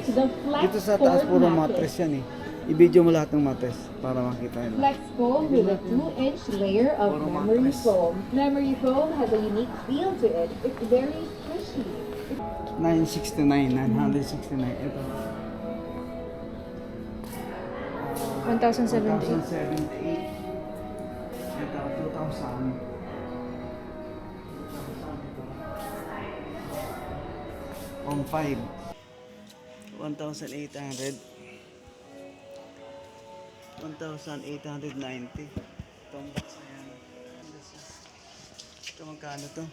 Dito sa taas puro mattress. yan eh. I-video mo lahat ng mattress para makita nila. Flex Foam with a 2-inch layer of Puro memory mattress. foam. Memory foam has a unique feel to it. It's very squishy. 969, 969. Ito. 1,078. 1,078. Ito, 2,000. 1,500. 1,800. 1,890. Itong box na yan. Ito magkano to?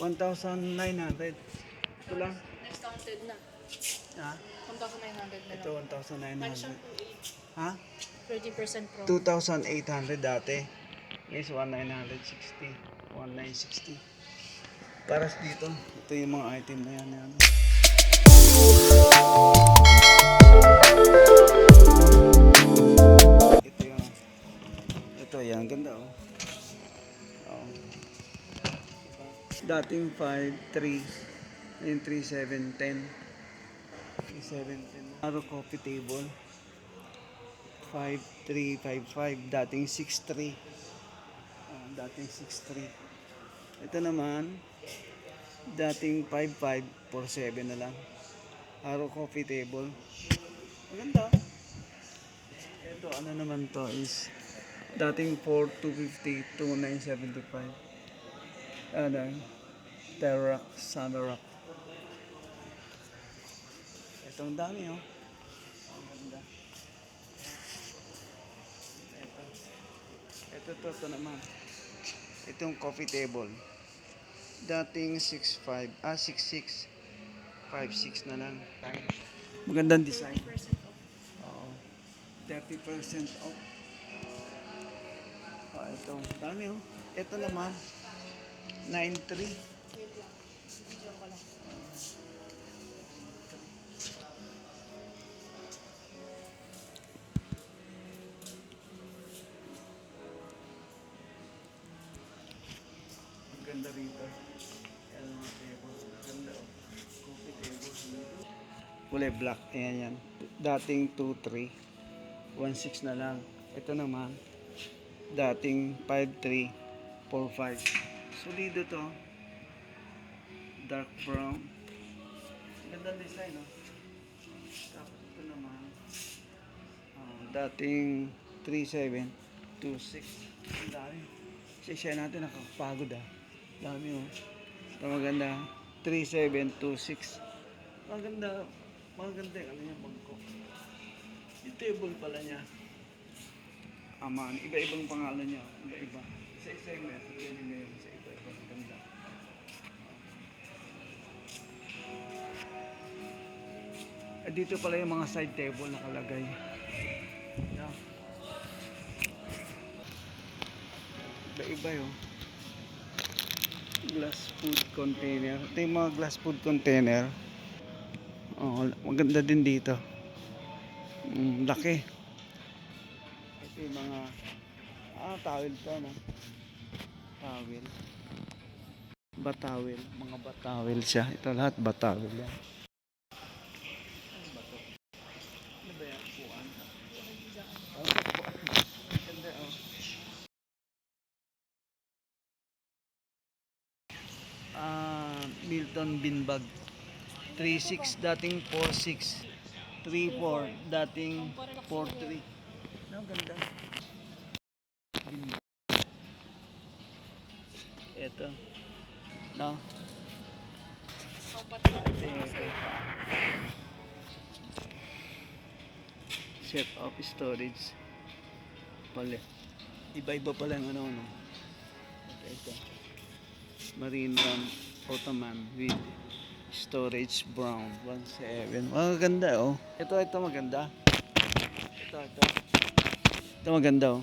1,900. Ito lang. Discounted na. Ha? 1,900 na Ito, lang. 1,900. Ha? 30% pro. 2,800 dati. Is 1,960. 1,960. Para dito, ito yung mga item na yan. yan. Ito yung, ito yan, ganda oh. oh. Dating 5, 3, yung 3, 7, 10. 3, 7, 10. Araw coffee table. 5355 dating 63 Ah, dating 63 ito naman dating 5547 na lang Haro coffee table. Maganda. Ito ano naman to is dating 4250 2975 ano? Terrac Sunrock itong dami oh. Ito, ito, ito naman. Itong coffee table. Dating 6'5", ah 6'6", 5'6 na lang. Magandang design. Oo. 30% off. Ah, ito. Dami oh. Ito naman. 9'3". Ang ganda rito. Yan mga table. Ang Ganda oh. Coffee table. Kulay black. Ayan yan. Dating 2-3. 1-6 na lang. Ito naman. Dating 5-3. 4-5. Solido to. Dark brown. Ang Ganda design oh. Tapos ito naman. ah, dating 3-7. 2-6. Ang dami. Siya natin nakakapagod ah. Dami oh. Ito maganda. 3726. Maganda. Maganda yung ano niya bangko. Yung table pala niya. Aman. Iba-ibang pangalan niya. Iba-iba. Isa-isa yung meron. Ganyan ngayon. Sa iba-iba. Ganda. Eh, dito pala yung mga side table nakalagay. Yeah. Iba-iba yun. Glass food container. Ito yung mga glass food container. Oh, maganda din dito. Mm, laki. Ito yung mga ah, towel to, no? Towel. Batawel. Mga batawel siya. Ito lahat batawel yan. Ah Milton Binbag 36 dating 46 34 dating 43 no ganda. Eto. No? Set of storage. Pala. Iba-iba pala yung ano no ito, ito. Marine One Ottoman with storage brown. 17 maganda oh. Ito ito maganda. Ito ito. Ito maganda oh.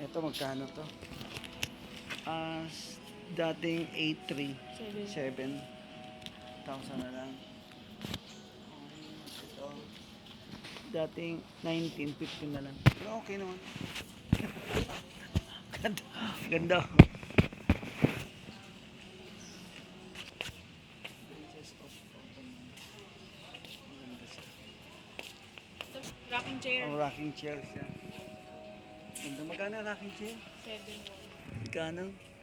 Ito magkano to? Ah, s- dating 8.3 Seven. 7 12,000 na lang. Ito. Dating 19, 15 na lang. Pero okay naman. ganda. Ganda. Rocking chair. Ang rocking chair siya. Ganda. Magkano ang rocking chair? 7. Magkano?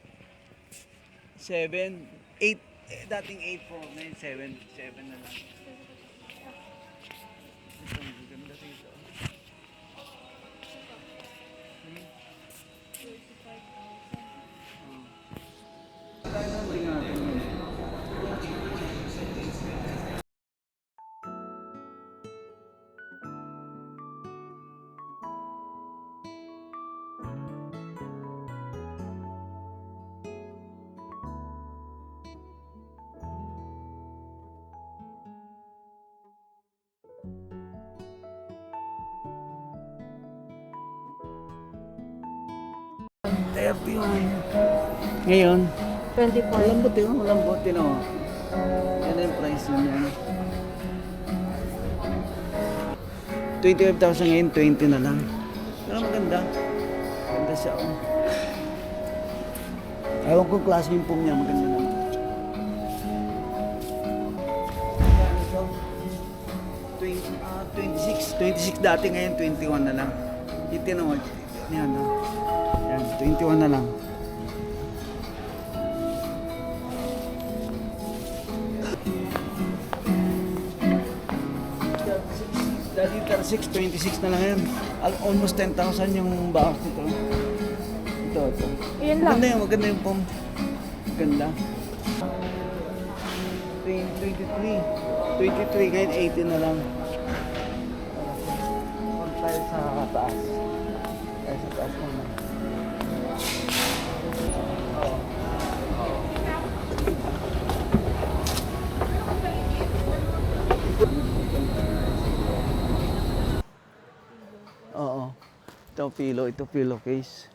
7, 8, eh, dating 8 po, ngayon 7, 7 na lang. Thirty-one. Ngayon, 24. malambot yun, malambot yun oh. Yan ang price yun yan. 25,000 ngayon, 20 na lang. Pero maganda. Maganda siya oh. Ewan ko klase yung pum niya, maganda naman. Yan, ito. 20, ah, 26. 26 dati ngayon, 21 na lang. Ito naman. Yan, oh. Yan, 21 na lang. Dati 36, 26 na lang yan. Al- Almost 10,000 yung box nito. Ito, ito. Yan lang. Maganda yung, maganda yung pom. Maganda. 23. 23, ngayon 80 na lang. Huwag tayo sa taas. Tayo sa taas muna. Oo. Ito pillow, ito pillowcase.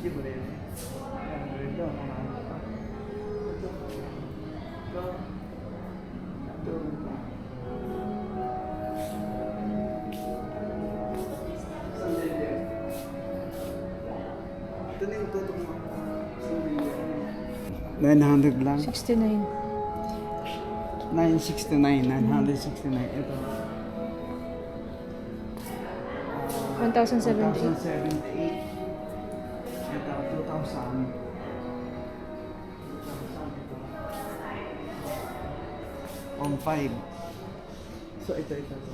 Rin. Yan, ito, mga ano pa. Ito. Ito. Ito. Sandali. Ito na yung tutok mo. Sandali. 900 lang. 69. 969, 969. Ito. 1,078. 1,078. Ito, 2,000. 1,500. So, ito, ito, ito.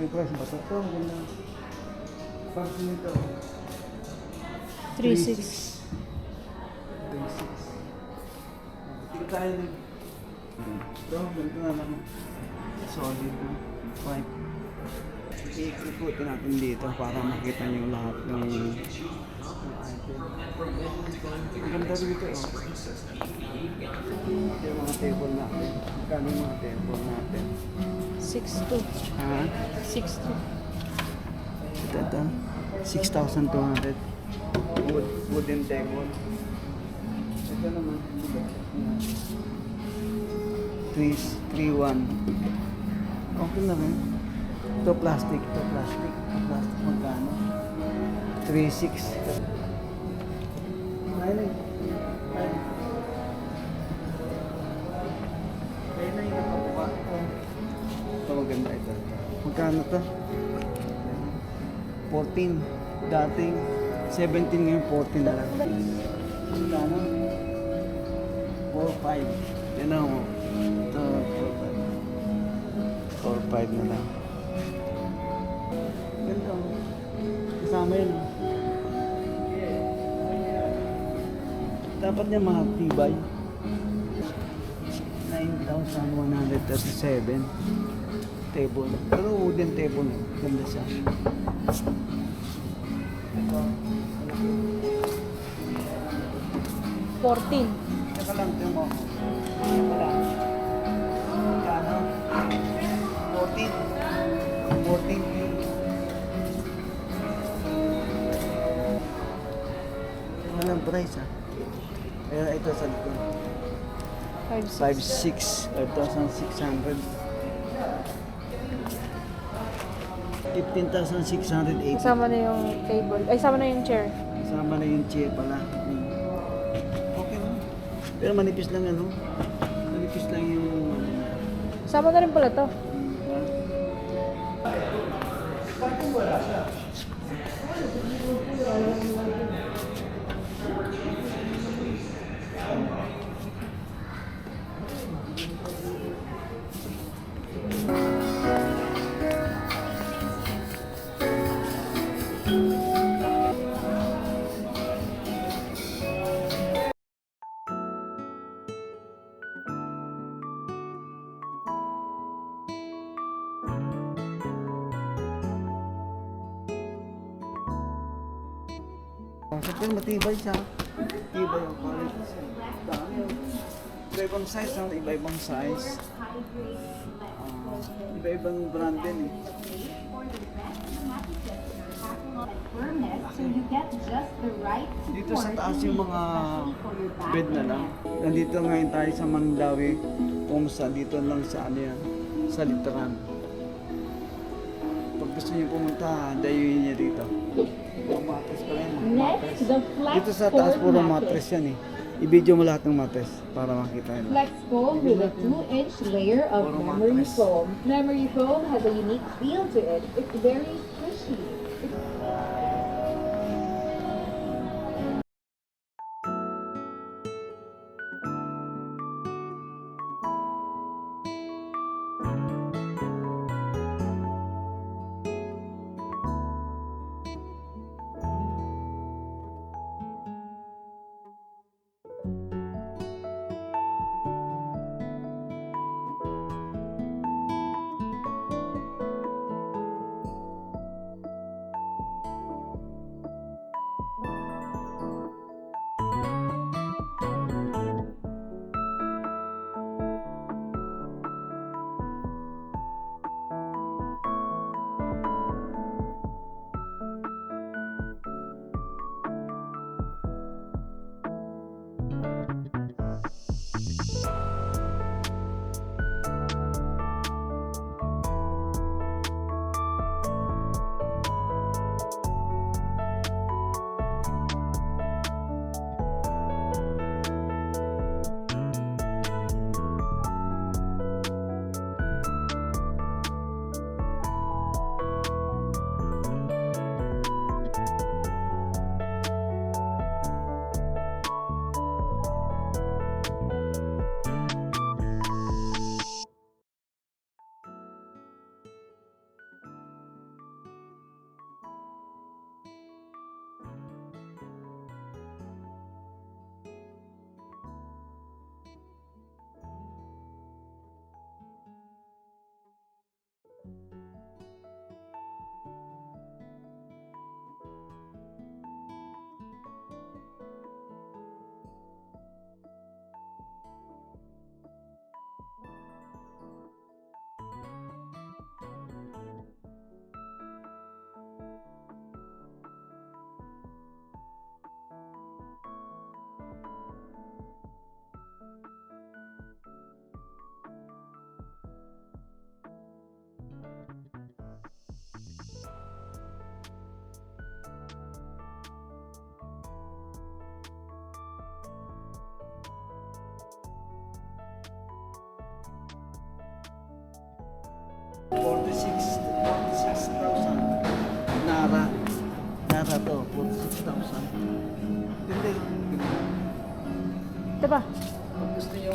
May price ba ito? Ito, ganda. Parte nito. 36. 36. Tingnan tayo din. Ito, ganito na lang. Solid na. I-ikutin natin dito para makita niyo lahat ng Ang ganda dito oh. Ito yung mga table natin. Kano yung mga table natin? 6'2". Ha? 6'2". Ito, ito. 6,200. Wood, wooden table. Ito naman. 3, 3, 1. Okay na rin. Ito plastic. Ito plastic. Ito plastic. Magkano? 3, Magkano to? 14. Dating 17 ngayon 14 na lang. Magkano? 4, 5. Yan na mo. Ito, 4, 5. 4, 5 na lang. Ganda mo. Kasama yun. Dapat niya mga tibay. 9,137 table. Pero wooden table. Ganda siya. Fourteen. Teka lang, tingnan mo. Magkano? 14. 14 yung... Walang price ah. Kaya ito sa likod. 5'6". 5,600. 15,680. Kasama na yung table. Ay, kasama na yung chair. Kasama na yung chair pala. Hmm. Okay lang. Pero manipis lang ano. Manipis lang yung. Kasama na rin pala to. Diba? Siyempre matibay siya. Matibay yung quality siya. Dami yung iba-ibang size, no? iba-ibang size. Ah, iba-ibang brand din eh. Dito sa taas yung mga bed na lang. Nandito ngayon tayo sa Mandawi. Pumsa, dito lang sa ano yan, sa literan. Pag gusto niyo pumunta, dayuin niya dito. Puro Dito sa taas, puro mattress. mattress yan eh. I-video mo lahat ng mattress para makita nila. Flex foam with a 2-inch layer of memory foam. Memory foam has a unique feel to it. It's very squishy. Maganda to, 46,000. Hindi. Ito ba? Kung gusto nyo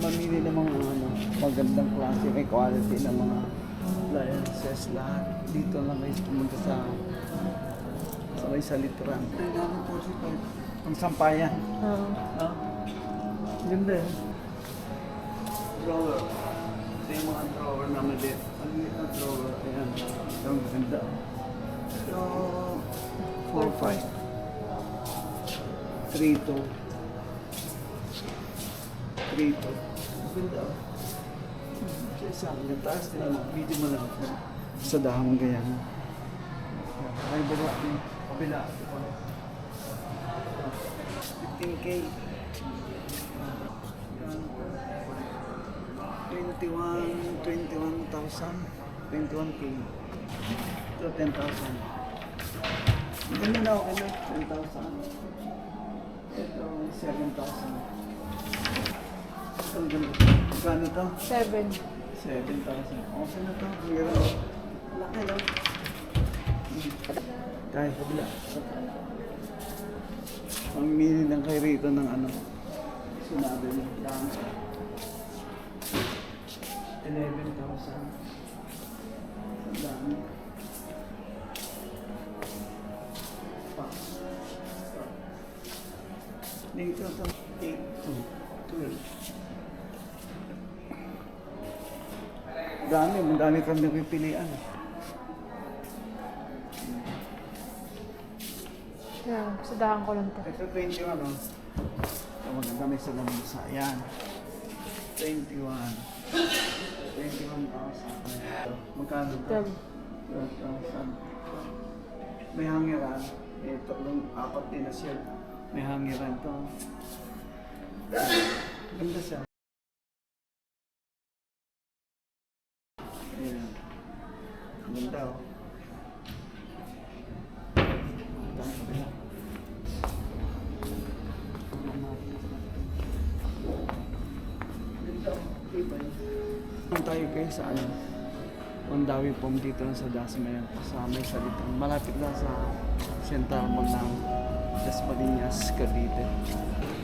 mamili ng mga ano, magandang klase, may quality ng mga appliances lahat. Dito lang kayo pumunta sa sa may salitran. Ito yung 45. Ang sampayan. Oo. Ah, ganda eh. Drawer. Ito yung mga drawer na maliit. Ang liit na drawer. Ayan. Ang ganda. Ito, 4-5. 3-2. 3-2. Ang ganda. oh. Siya sa akin. Yung taas din. Video mo lang. Sa dahang ganyan. Ay, baba. Kabila. 15K. 21, 21,000. 21K. Ito, 10,000. Maganda na okay na. 10,000. Ito, 7,000. Ito, ang ganda. Magkano to? 7. 7,000. Okay na to. Meron. Laki lang. Kaya, kabila. Pamili lang kayo rito ng ano. Sinabi mo. Lang. 11,000. Ang dami. Dito to. 8 to 12. Dami, madami kami pipilian. Yan. Sadahan ko lang to. Ito 21, ano? Ito maganda may sa lamesa. Ayan. 21. 21,000. Ito. Magkano to? 12. 12,000. May hangiran. Eh, tatlong, apat din na siya. May hangiran to. Ganda siya. Ayan. Ganda oh. Ang tayo kayo sa ano, Mandawi Pom dito sa Dasmayan, sa may salitan. Malapit lang sa Central Mall ng Dasmariñas, Cavite.